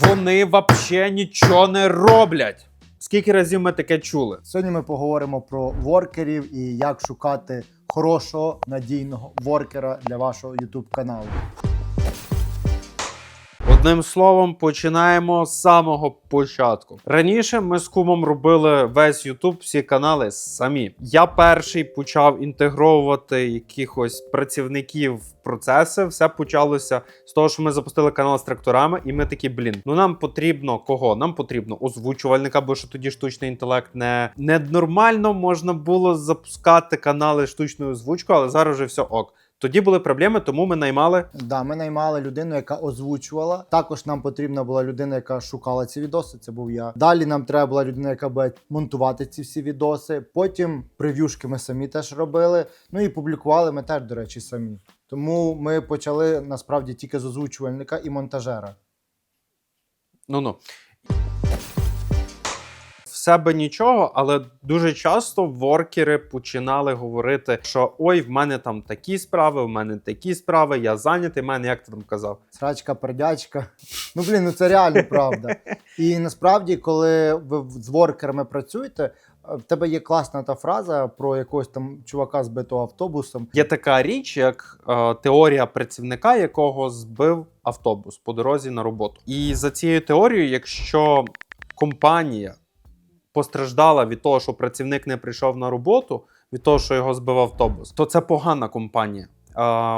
Вони вообще нічого не роблять. Скільки разів ми таке чули? Сьогодні ми поговоримо про воркерів і як шукати хорошого надійного воркера для вашого YouTube каналу. Одним словом, починаємо з самого початку. Раніше ми з кумом робили весь YouTube, всі канали самі. Я перший почав інтегровувати якихось працівників в процеси. Все почалося з того, що ми запустили канал з тракторами, і ми такі, блін, ну нам потрібно кого? Нам потрібно озвучувальника, бо що тоді штучний інтелект не, не нормально можна було запускати канали штучною озвучкою, але зараз вже все ок. Тоді були проблеми, тому ми наймали Да, ми наймали людину, яка озвучувала. Також нам потрібна була людина, яка шукала ці відоси. Це був я. Далі нам треба була людина, яка буде монтувати ці всі відоси. Потім прев'юшки ми самі теж робили. Ну і публікували ми теж, до речі, самі. Тому ми почали насправді тільки з озвучувальника і монтажера. Ну ну. Себе нічого, але дуже часто воркери починали говорити, що ой, в мене там такі справи, в мене такі справи, я зайнятий, в мене як ти там казав. Срачка, пердячка. Ну блін, ну це реально правда. І насправді, коли ви з воркерами працюєте, е, в тебе є класна та фраза про якогось там чувака збитого автобусом. Є така річ, як е, теорія працівника, якого збив автобус по дорозі на роботу. І за цією теорією, якщо компанія постраждала від того, що працівник не прийшов на роботу, від того, що його збив автобус, то це погана компанія.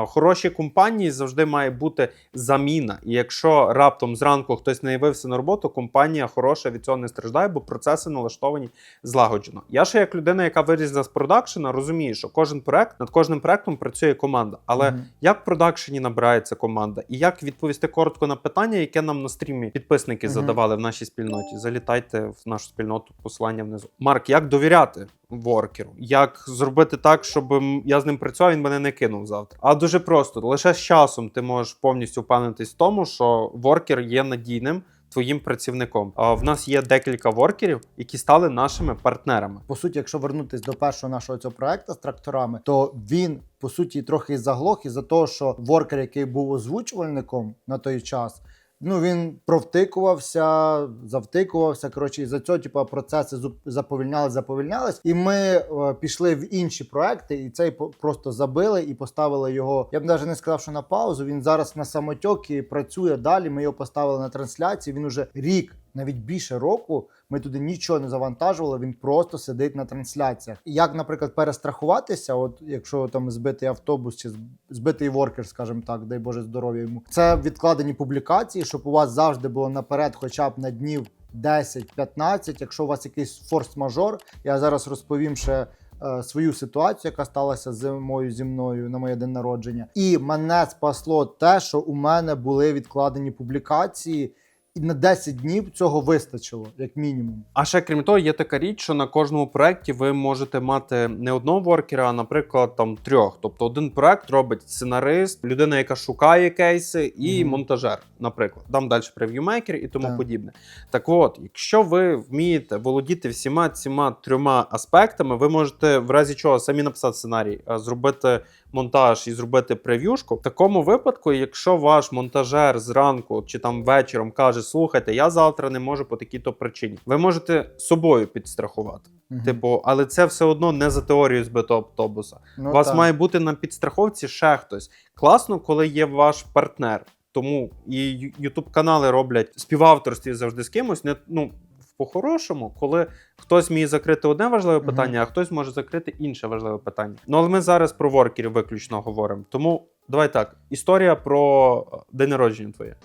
Хороші компанії завжди має бути заміна. І якщо раптом зранку хтось не явився на роботу, компанія хороша від цього не страждає, бо процеси налаштовані злагоджено. Я ще як людина, яка вирізла з продакшена, розумію, що кожен проект над кожним проектом працює команда. Але Мгм. як в продакшені набирається команда, і як відповісти коротко на питання, яке нам на стрімі підписники Мгм. задавали в нашій спільноті? Залітайте в нашу спільноту, посилання внизу. Марк, як довіряти воркеру? Як зробити так, щоб я з ним працював, він мене не кинув завтра? А дуже просто лише з часом ти можеш повністю впевнитись в тому, що воркер є надійним. Твоїм працівником. А в нас є декілька воркерів, які стали нашими партнерами. По суті, якщо вернутись до першого нашого цього проекту з тракторами, то він по суті трохи заглох із-за того, що воркер, який був озвучувальником на той час. Ну, він провтикувався, завтикувався. Коротше, і за цього, типу, процеси заповільнялись, заповільнялись. І ми е, пішли в інші проекти, і цей просто забили і поставили його. Я б навіть не сказав, що на паузу. Він зараз на самотьокі працює далі. Ми його поставили на трансляції. Він уже рік, навіть більше року. Ми туди нічого не завантажували. Він просто сидить на трансляціях. Як, наприклад, перестрахуватися, от якщо там збитий автобус чи збитий воркер, скажімо так, дай Боже здоров'я йому. Це відкладені публікації, щоб у вас завжди було наперед, хоча б на днів 10-15. Якщо у вас якийсь форс-мажор, я зараз розповім ще. е, Свою ситуацію, яка сталася зимою зі мною на моє день народження, і мене спасло те, що у мене були відкладені публікації, і на 10 днів цього вистачило, як мінімум. А ще крім того, є така річ, що на кожному проєкті ви можете мати не одного воркера, а, наприклад, там трьох. Тобто один проект робить сценарист, людина, яка шукає кейси, і Мгм. монтажер, наприклад. Там далі прев'юмейкер і тому Так. подібне. Так от, якщо ви вмієте володіти всіма цими трьома аспектами, ви можете в разі чого самі написати сценарій, а зробити монтаж і зробити прев'юшку. В такому випадку, якщо ваш монтажер зранку чи там вечором каже: слухайте, я завтра не можу по такій-то причині, ви можете собою підстрахувати. Мгм. Типу, але це все одно не за теорією збитого автобуса. Ну, У вас так. має бути на підстраховці ще хтось. Класно, коли є ваш партнер. Тому і Ютуб канали роблять співавторстві завжди з кимось. Не ну по-хорошому, коли хтось міє закрити одне важливе питання, а хтось може закрити інше важливе питання. Ну але ми зараз про воркерів виключно говоримо. Тому давай так: історія про е, день народження твоє.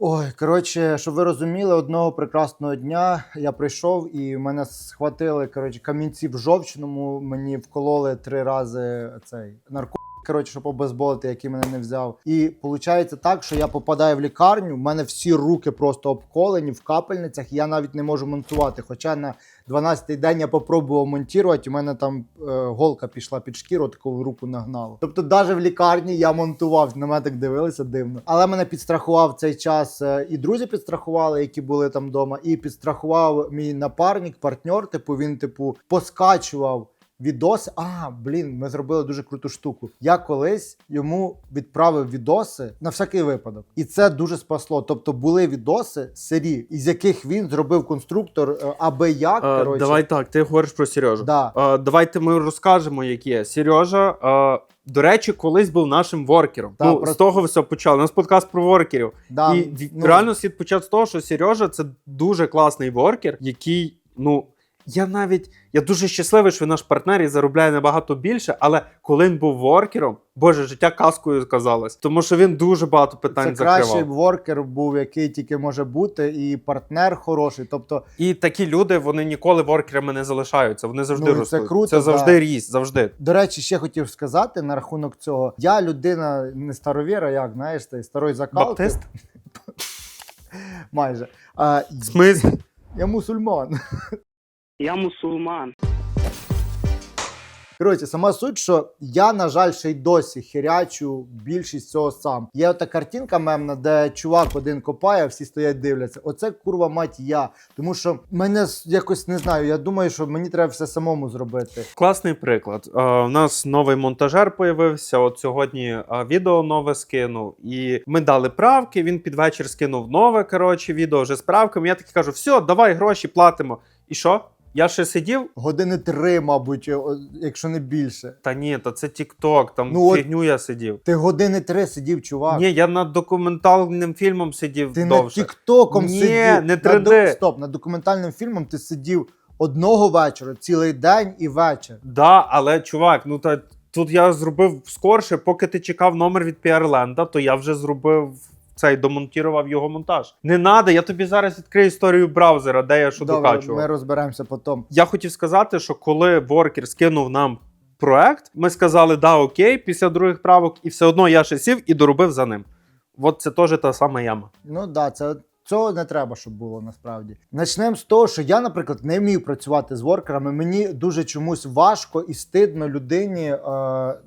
Ой, коротше, щоб ви розуміли, одного прекрасного дня я прийшов і мене схватили коротше, камінці в жовчному. Мені вкололи три рази цей наркотик, коротше, щоб обезболити, який мене не взяв. І виходить так, що я попадаю в лікарню. в мене всі руки просто обколені в капельницях. і Я навіть не можу монтувати. Хоча на 12-й день я попробував монтувати, у мене там е, голка пішла під шкіру, таку руку нагнало. Тобто, навіть в лікарні я монтував, на мене так дивилися дивно. Але мене підстрахував цей час е, і друзі підстрахували, які були там вдома, і підстрахував мій напарник, партнер. Типу, він, типу, поскачував відоси. А, блін, ми зробили дуже круту штуку. Я колись йому відправив відоси на всякий випадок, і це дуже спасло. Тобто були відоси сирі, із яких він зробив конструктор е, аби як. Е, коротше. давай так, ти говориш про Сережу. Да. Е, давайте ми розкажемо, які є. Сережа, е, до речі, колись був нашим воркером. Та, ну, про- з того все почало. У нас подкаст про воркерів. Да, і ну, реально світ почав з того, що Сережа це дуже класний воркер, який, ну. Я навіть я дуже щасливий, що він наш партнер і заробляє набагато більше. Але коли він був воркером, боже, життя казкою сказалось, тому що він дуже багато питань це кращий воркер був, який тільки може бути, і партнер хороший. Тобто, І такі люди вони ніколи воркерами не залишаються. Вони завжди Ну, це круто, це завжди да. ріст, завжди. До речі, ще хотів сказати на рахунок цього. Я людина не старовіра, як знаєш, ти старої закалки. Баптист? Майже. А, Смисл? я мусульман. Я мусульман. Коротше, сама суть, що я, на жаль, ще й досі хірячу більшість цього сам. Є ота картинка мемна, де чувак один копає, всі стоять дивляться. Оце курва мать я. Тому що мене якось не знаю. Я думаю, що мені треба все самому зробити. Класний приклад. Е, у нас новий монтажер появився. От сьогодні е, відео нове скинув, і ми дали правки. Він під вечір скинув нове коротше, відео вже з правками. Я таки кажу: все, давай гроші платимо. І що? Я ще сидів. Години три, мабуть, о, якщо не більше. Та ні, та це TikTok, там Ну, от- фігню я сидів. Ти години три сидів, чувак. Ні, я над документальним фільмом сидів Ти довше. над тіктоком Ні, сидів. не На 3D. ду- Стоп, над документальним фільмом ти сидів одного вечора, цілий день і вечір. Да, але чувак, ну та тут я зробив скорше, поки ти чекав номер від Піарленда, то я вже зробив цей домонтував його монтаж. Не надо, я тобі зараз відкрию історію браузера, де я що Добре, докачував. ми розберемося потім. Я хотів сказати, що коли Воркер скинув нам проект, ми сказали, да, окей, після других правок, і все одно я ще сів і доробив за ним. От це теж та сама яма. Ну так, да, це. Цього не треба, щоб було насправді. Начнемо з того, що я, наприклад, не вмію працювати з воркерами. Мені дуже чомусь важко і стидно людині, е,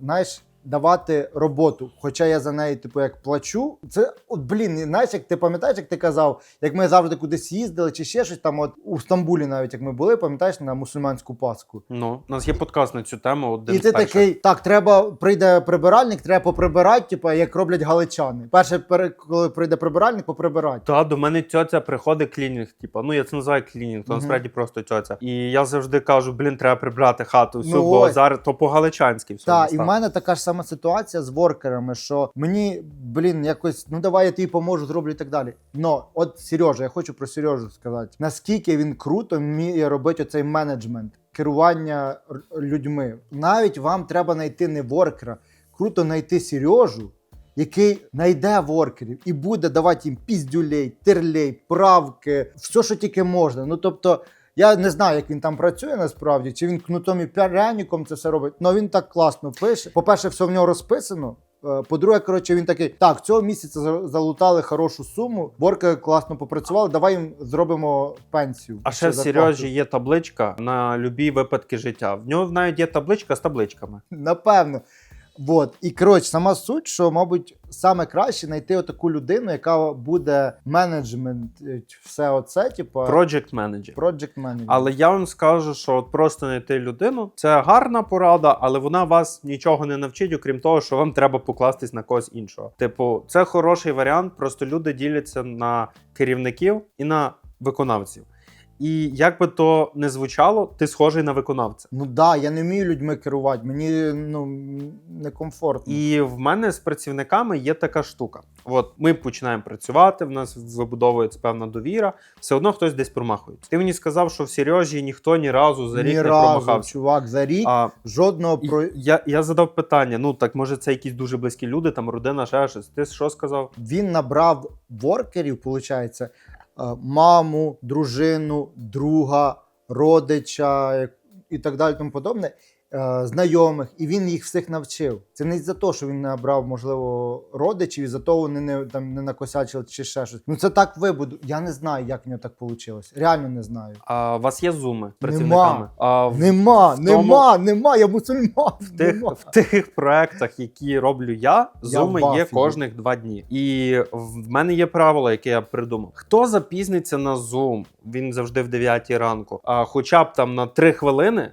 знаєш, давати роботу. Хоча я за неї, типу, як плачу. Це от блін, знаєш, як ти пам'ятаєш, як ти казав, як ми завжди кудись їздили, чи ще щось там, от у Стамбулі, навіть як ми були, пам'ятаєш на мусульманську Пасху. Ну, у нас є подкаст на цю тему. Один І ти перших. такий, так, треба прийде прибиральник, треба поприбирати, типу, як роблять галичани. Перше, коли прийде прибиральник, поприбирати. Та до мене тьотя приходить клінінг. Типу, ну я це називаю клінінг, то насправді просто тьотя. І я завжди кажу: блін, треба прибрати хату. Всю, Ну бо ось. зараз то по-галичанськи все. Так, і в мене така ж сама ситуація з воркерами, що мені, блін, якось, ну давай я тобі поможу, зроблю і так далі. Но от Сережа, я хочу про Сережу сказати, наскільки він круто вміє робити оцей менеджмент, керування людьми. Навіть вам треба знайти не воркера, круто знайти Сережу. Який знайде воркерів і буде давати їм піздюлей, терлей, правки, все, що тільки можна. Ну тобто, я не знаю, як він там працює насправді, чи він кнутом і пряником це все робить. але він так класно пише. По-перше, все в нього розписано. Е, По-друге, коротше, він такий: так, цього місяця за- залутали хорошу суму. Борка класно попрацювали. Давай їм зробимо пенсію. А ще в. Сережі є табличка на любі випадки життя. В нього навіть є табличка з табличками. Напевно. Вот. І коротше, сама суть, що, мабуть, саме краще знайти отаку людину, яка буде менеджмент, е, все оце, типу, Project Manager. project manager. Але я вам скажу, що от просто знайти людину це гарна порада, але вона вас нічого не навчить, окрім того, що вам треба покластись на когось іншого. Типу, це хороший варіант. Просто люди діляться на керівників і на виконавців. І як би то не звучало, ти схожий на виконавця. Ну да, я не вмію людьми керувати, мені ну некомфортно. І в мене з працівниками є така штука. От ми починаємо працювати, в нас вибудовується певна довіра, все одно хтось десь промахується. Ти мені сказав, що в Сережі ніхто ні разу за рік Ні не разу, промахався. чувак, за рік А жодного про я, я задав питання: ну так може це якісь дуже близькі люди, там родина, ще щось. Ти що сказав? він набрав воркерів, виходить, маму, дружину, друга, родича і так далі, тому подобне. Е, Знайомих, і він їх всіх навчив. Це не за те, що він набрав, можливо, родичів, і за то вони не там не накосячили чи ще щось. Ну це так вибуду. Я не знаю, як в нього так вийшло. Реально не знаю. А, у вас є зуми працівниками? А, в, Нема, тому- нема, нема, я мусульман. в, тих, нема. в тих проектах, які роблю я, зуми в є кожних два дні. І в мене є правило, яке я придумав. Хто запізниться на зум, він завжди в 9 ранку, а хоча б там на 3 хвилини.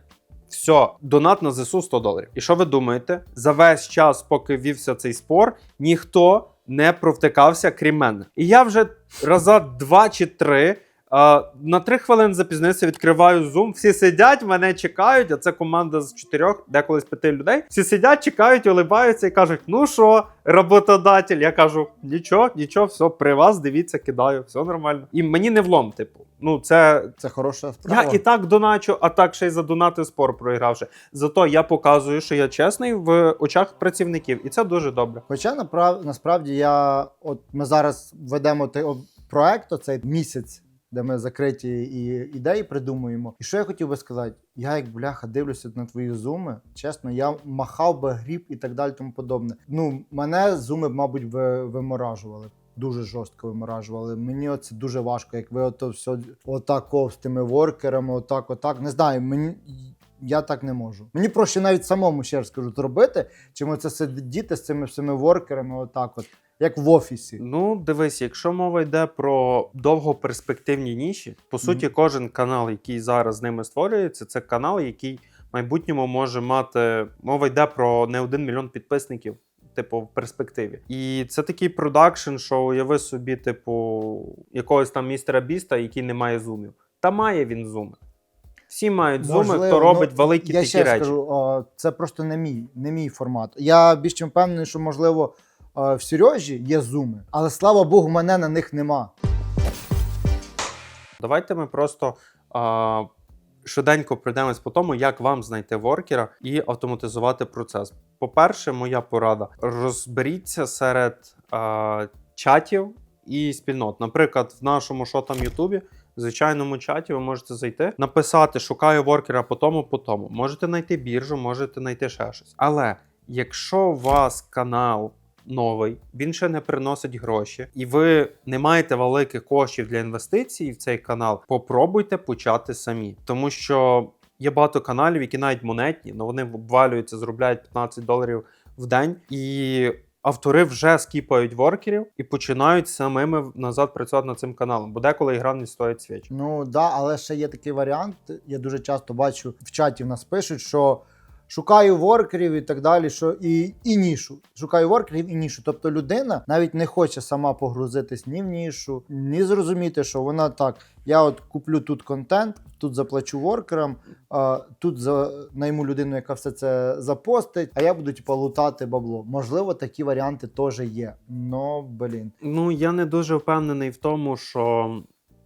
Все, донат на ЗСУ 100 доларів. І що ви думаєте? За весь час, поки вівся цей спор, ніхто не провтикався, крім мене. І я вже раза два чи три. На три хвилини запізнився, відкриваю Zoom, всі сидять, мене чекають, а це команда з чотирьох, деколи з п'яти людей. Всі сидять, чекають, улибаються і кажуть: ну що, роботодатель? Я кажу, нічого, нічого, все, при вас, дивіться, кидаю, все нормально. І мені не влом, типу. Ну, це Це хороша справа. я і так доначу, а так ще й задонатив спор програвши. Зато я показую, що я чесний в очах працівників, і це дуже добре. Хоча направ... насправді я, от ми зараз ведемо о- проект, оцей місяць, де ми закриті і ідеї придумуємо. І що я хотів би сказати? Я як бляха дивлюся на твої зуми. Чесно, я махав би гріб і так далі, тому подобне. Ну, мене зуми, мабуть, ви, виморажували. Дуже жорстко виморажували. Мені оце дуже важко, як ви ото все отак з тими воркерами, отак, отак. Не знаю, мені. Я так не можу. Мені проще навіть самому ще раз скажу зробити, чим це сидіти з цими всіми воркерами, отак, от, як в офісі. Ну, дивись, якщо мова йде про довгоперспективні ніші, по суті, кожен канал, який зараз з ними створюється, це канал, який в майбутньому може мати. Мова йде про не один мільйон підписників. Типу, в перспективі. І це такий продакшн, що уяви собі, типу, якогось там містера Біста, який не має зумів. Та має він зуми. Всі мають зуми, хто робить ну, великі я такі ще речі. скажу, о, це просто не мій, не мій формат. Я більш чим впевнений, що можливо в Сережі є зуми, але слава Богу, мене на них нема. Давайте ми просто а, швиденько пройдемось по тому, як вам знайти воркера і автоматизувати процес. По-перше, моя порада: розберіться серед а, чатів і спільнот. Наприклад, в нашому що там Ютубі. В звичайному чаті ви можете зайти, написати шукаю воркера по тому, по тому. Можете знайти біржу, можете знайти ще щось. Але якщо у вас канал новий, він ще не приносить гроші, і ви не маєте великих коштів для інвестицій в цей канал, попробуйте почати самі, тому що. Є багато каналів, які навіть монетні, але вони обвалюються, заробляють 15 доларів в день, і автори вже скіпають воркерів і починають самими назад працювати над цим каналом, бо деколи ігра не стоїть свічі. Ну да, але ще є такий варіант. Я дуже часто бачу в чаті в нас пишуть, що шукаю воркерів і так далі. Що і, і нішу. Шукаю воркерів і нішу. Тобто людина навіть не хоче сама погрузитись ні в нішу, ні зрозуміти, що вона так. Я от куплю тут контент, тут заплачу воркерам, а, тут за найму людину, яка все це запостить, а я буду типу, лутати бабло. Можливо, такі варіанти теж є. Ну блін. Ну я не дуже впевнений в тому, що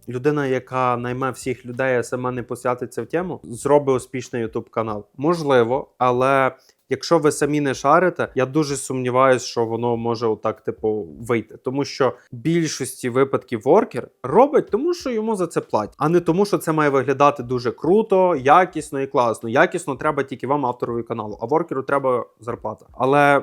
людина, яка найме всіх людей, а сама не посвятиться в тему, зробить успішний YouTube канал. Можливо, але. Якщо ви самі не шарите, я дуже сумніваюся, що воно може отак, типу, вийти. Тому що в більшості випадків воркер робить, тому що йому за це платять, а не тому, що це має виглядати дуже круто, якісно і класно. Якісно треба тільки вам, авторові каналу, а воркеру треба зарплата. Але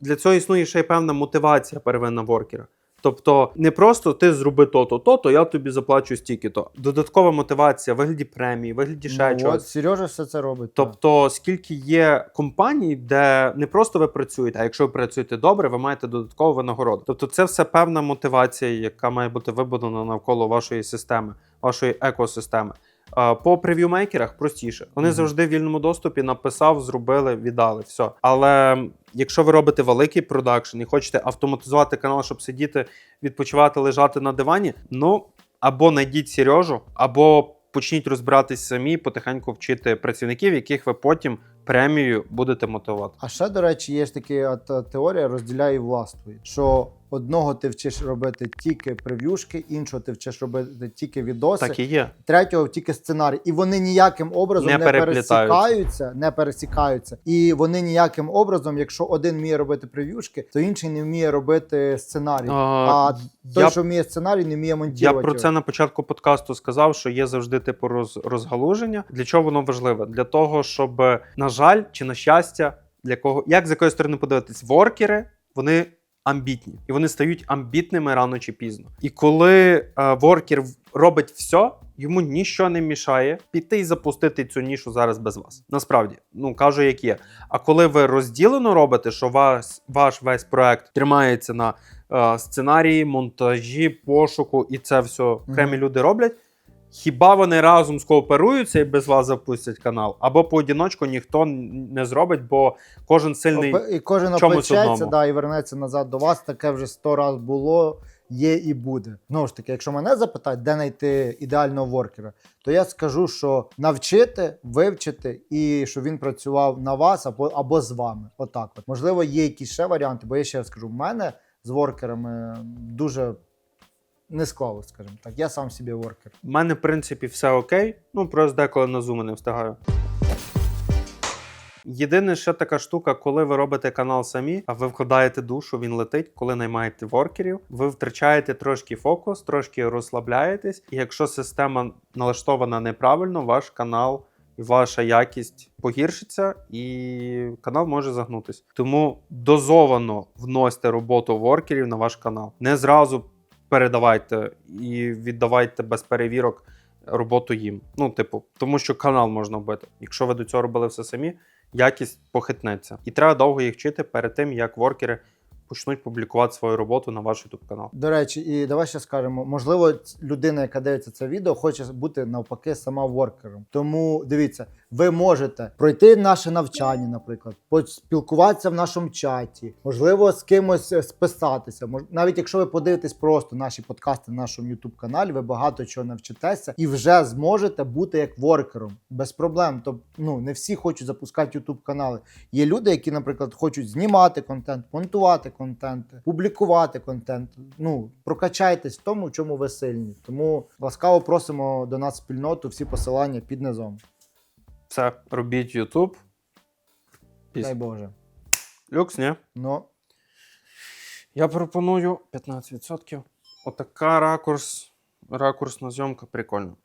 для цього існує ще й певна мотивація первинна воркера. Тобто не просто ти зроби то-то, то-то, я тобі заплачу стільки-то. Додаткова мотивація, вигляді премії, вигляді ще ну, от. Сережа все це робить. так. Тобто, скільки є компаній, де не просто ви працюєте, а якщо ви працюєте добре, ви маєте додаткову винагороду. Тобто, це все певна мотивація, яка має бути вибудована навколо вашої системи, вашої екосистеми. По прев'юмейкерах простіше. Вони Мгм. завжди в вільному доступі написав, зробили, віддали. Все. Але якщо ви робите великий продакшн і хочете автоматизувати канал, щоб сидіти, відпочивати, лежати на дивані, ну або знайдіть Сережу, або почніть розбиратись самі, потихеньку вчити працівників, яких ви потім премією будете мотивувати. А ще, до речі, є ж от, е, теорія розділяй і властвуй, що одного ти вчиш робити тільки прев'юшки, іншого ти вчиш робити тільки відоси, Так і є. третього тільки сценарій. І вони ніяким образом Не не, пересікаються, не пересікаються. І вони ніяким образом, якщо один вміє робити прев'юшки, то інший не вміє робити сценарій. А, А той, я, що вміє сценарій, не вміє я про це на початку подкасту сказав, що є завжди типу роз, розгалуження. Для чого воно важливе? Для того, щоб, на жаль, чи на щастя, для кого як з якої сторони подивитись, воркери вони амбітні, і вони стають амбітними рано чи пізно. І коли е, воркер робить все, йому нічого не мішає піти і запустити цю нішу зараз без вас. Насправді, ну кажу, як є. А коли ви розділено робите, що вас, ваш весь проект тримається на е, сценарії, монтажі, пошуку, і це все окремі люди роблять. Хіба вони разом скооперуються і без вас запустять канал, або поодіночку ніхто не зробить, бо кожен сильний. Опе- І кожен в чомусь опечеться одному. да, і вернеться назад до вас. Таке вже сто раз було, є і буде. Знову ж таки, якщо мене запитають, де знайти ідеального воркера, то я скажу, що навчити, вивчити і щоб він працював на вас або, або з вами. Отак. От. Можливо, є якісь ще варіанти, бо я ще скажу, в мене з воркерами дуже не склалось, скажімо так. Я сам собі воркер. У мене, в принципі, все окей. Ну, просто деколи на зуми не встигаю. Єдине ще така штука, коли ви робите канал самі, а ви вкладаєте душу, він летить, коли наймаєте воркерів, ви втрачаєте трошки фокус, трошки розслабляєтесь. І якщо система налаштована неправильно, ваш канал і ваша якість погіршиться, і канал може загнутися. Тому дозовано вносьте роботу воркерів на ваш канал. Не зразу передавайте і віддавайте без перевірок роботу їм. Ну, типу, тому що канал можна вбити. Якщо ви до цього робили все самі, якість похитнеться. І треба довго їх вчити перед тим, як воркери почнуть публікувати свою роботу на ваш YouTube канал. До речі, і давай ще скажемо: можливо, людина, яка дивиться це відео, хоче бути навпаки сама воркером. Тому дивіться, ви можете пройти наше навчання, наприклад, поспілкуватися в нашому чаті, можливо, з кимось е, списатися. Навіть якщо ви подивитесь просто наші подкасти на нашому youtube каналі, ви багато чого навчитеся і вже зможете бути як воркером без проблем. Тобто, ну не всі хочуть запускати youtube канали. Є люди, які, наприклад, хочуть знімати контент, монтувати контент, публікувати контент. Ну прокачайтесь в тому, в чому ви сильні. Тому ласкаво просимо до нас спільноту. Всі посилання під низом. Все, робіть YouTube. Піс. Дай Боже. Люкс, ні? Ну Я пропоную 15%. Отака ракурс, ракурсна зйомка, прикольно.